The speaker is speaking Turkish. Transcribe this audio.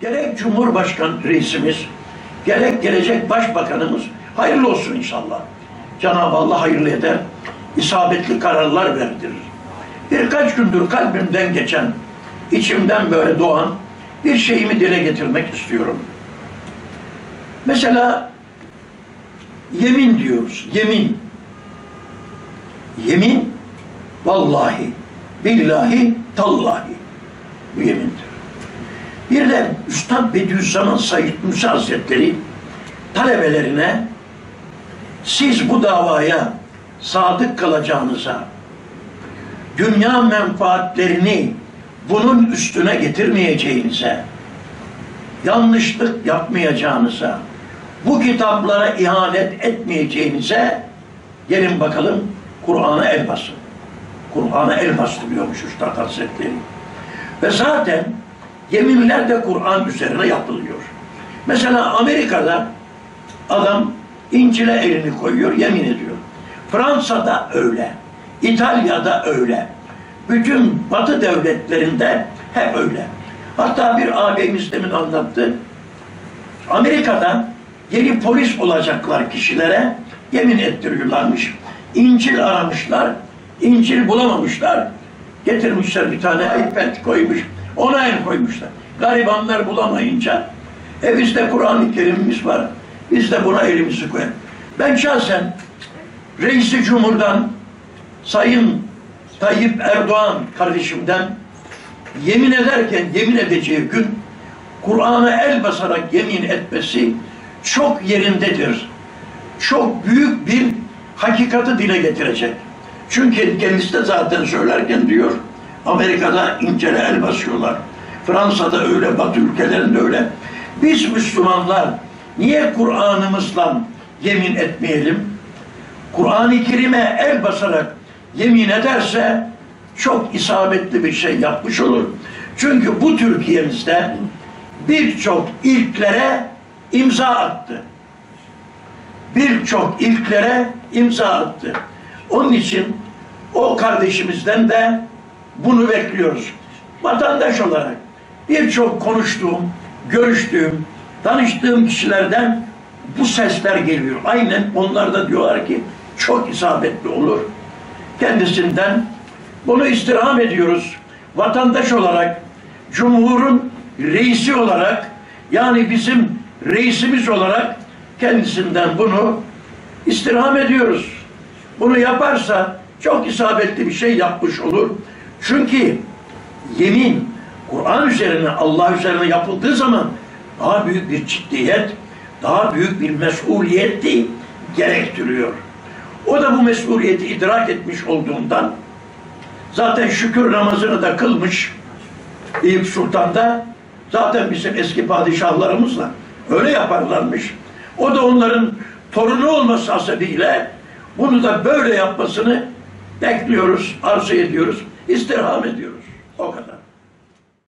gerek Cumhurbaşkanı reisimiz, gerek gelecek başbakanımız hayırlı olsun inşallah. Cenab-ı Allah hayırlı eder, isabetli kararlar verdirir. Birkaç gündür kalbimden geçen, içimden böyle doğan bir şeyimi dile getirmek istiyorum. Mesela yemin diyoruz, yemin. Yemin, vallahi, billahi, tallahi. Bu yemindir. Bir de Üstad Bediüzzaman Said Nursi Hazretleri talebelerine siz bu davaya sadık kalacağınıza, dünya menfaatlerini bunun üstüne getirmeyeceğinize, yanlışlık yapmayacağınıza, bu kitaplara ihanet etmeyeceğinize gelin bakalım Kur'an'a el basın. Kur'an'a el bastırıyormuş Üstad Hazretleri. Ve zaten yeminler de Kur'an üzerine yapılıyor. Mesela Amerika'da adam İncil'e elini koyuyor, yemin ediyor. Fransa'da öyle. İtalya'da öyle. Bütün batı devletlerinde hep öyle. Hatta bir ağabeyimiz demin anlattı. Amerika'da yeni polis olacaklar kişilere yemin ettiriyorlarmış. İncil aramışlar, İncil bulamamışlar. Getirmişler bir tane iPad koymuş, ona el koymuşlar. Garibanlar bulamayınca, e bizde Kur'an-ı Kerim'imiz var, biz de buna elimizi koyalım. Ben şahsen Reisi Cumhur'dan Sayın Tayyip Erdoğan kardeşimden yemin ederken yemin edeceği gün Kur'an'a el basarak yemin etmesi çok yerindedir. Çok büyük bir hakikati dile getirecek. Çünkü kendisi de zaten söylerken diyor Amerika'da incele el basıyorlar. Fransa'da öyle, Batı ülkelerinde öyle. Biz Müslümanlar niye Kur'an'ımızla yemin etmeyelim? Kur'an-ı Kerim'e el basarak yemin ederse çok isabetli bir şey yapmış olur. Çünkü bu Türkiye'mizde birçok ilklere imza attı. Birçok ilklere imza attı. Onun için o kardeşimizden de bunu bekliyoruz. Vatandaş olarak birçok konuştuğum, görüştüğüm, tanıştığım kişilerden bu sesler geliyor. Aynen onlar da diyorlar ki çok isabetli olur. Kendisinden bunu istirham ediyoruz. Vatandaş olarak, Cumhur'un reisi olarak, yani bizim reisimiz olarak kendisinden bunu istirham ediyoruz. Bunu yaparsa çok isabetli bir şey yapmış olur. Çünkü yemin Kur'an üzerine, Allah üzerine yapıldığı zaman daha büyük bir ciddiyet, daha büyük bir mesuliyeti gerektiriyor. O da bu mesuliyeti idrak etmiş olduğundan zaten şükür namazını da kılmış Eyüp Sultan'da zaten bizim eski padişahlarımızla öyle yaparlarmış. O da onların torunu olması hasebiyle bunu da böyle yapmasını bekliyoruz, arzu ediyoruz, istirham ediyoruz. O kadar.